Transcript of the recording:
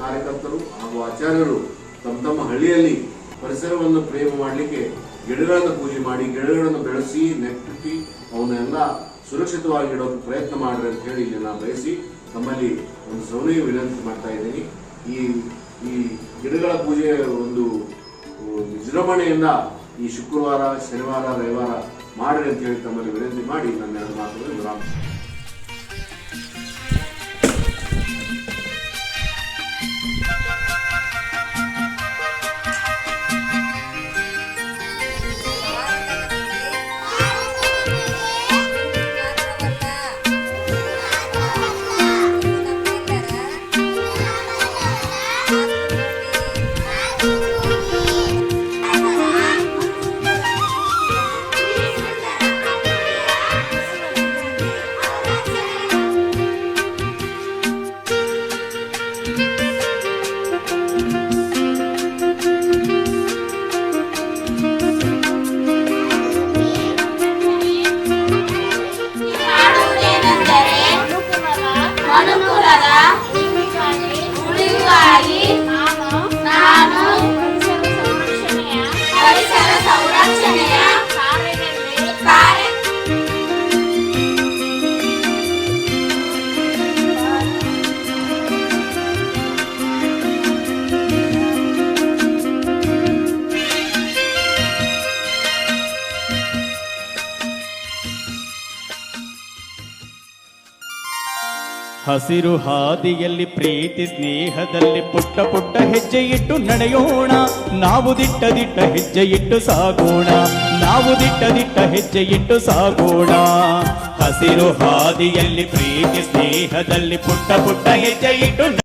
ಕಾರ್ಯಕರ್ತರು ಹಾಗೂ ಆಚಾರ್ಯರು ತಮ್ಮ ತಮ್ಮ ಹಳ್ಳಿಯಲ್ಲಿ ಪರಿಸರವನ್ನು ಪ್ರೇಮ ಮಾಡಲಿಕ್ಕೆ ಗಿಡಗಳನ್ನು ಪೂಜೆ ಮಾಡಿ ಗಿಡಗಳನ್ನು ಬೆಳೆಸಿ ನೆಟ್ಟಿ ಅವನ್ನೆಲ್ಲ ಸುರಕ್ಷಿತವಾಗಿ ಇಡೋಕೆ ಪ್ರಯತ್ನ ಮಾಡ್ರಿ ಅಂತ ಹೇಳಿ ಇಲ್ಲಿ ನಾನು ಬಯಸಿ ತಮ್ಮಲ್ಲಿ ಒಂದು ಸೌಲಭ್ಯ ವಿನಂತಿ ಮಾಡ್ತಾ ಇದ್ದೀನಿ. ಈ ಈ ಗಿಡಗಳ ಪೂಜೆ ಒಂದು ವಿಜೃಂಭಣೆಯಿಂದ ಈ ಶುಕ್ರವಾರ, ಶನಿವಾರ, ರವಿವಾರ ಮಾಡ್ರಿ ಅಂತ ಹೇಳಿ ತಮ್ಮಲ್ಲಿ ವಿನಂತಿ ಮಾಡಿ ನನ್ನ ಎರಡು ಮಾತುಗಳು ಹಸಿರು ಹಾದಿಯಲ್ಲಿ ಪ್ರೀತಿ ಸ್ನೇಹದಲ್ಲಿ ಪುಟ್ಟ ಪುಟ್ಟ ಹೆಜ್ಜೆ ಇಟ್ಟು ನಡೆಯೋಣ. ನಾವು ದಿಟ್ಟ ದಿಟ್ಟ ಹೆಜ್ಜೆ ಇಟ್ಟು ಸಾಗೋಣ. ನಾವು ದಿಟ್ಟ ದಿಟ್ಟ ಹೆಜ್ಜೆ ಇಟ್ಟು ಸಾಗೋಣ. ಹಸಿರು ಹಾದಿಯಲ್ಲಿ ಪ್ರೀತಿ ಸ್ನೇಹದಲ್ಲಿ ಪುಟ್ಟ ಪುಟ್ಟ ಹೆಜ್ಜೆ ಇಟ್ಟು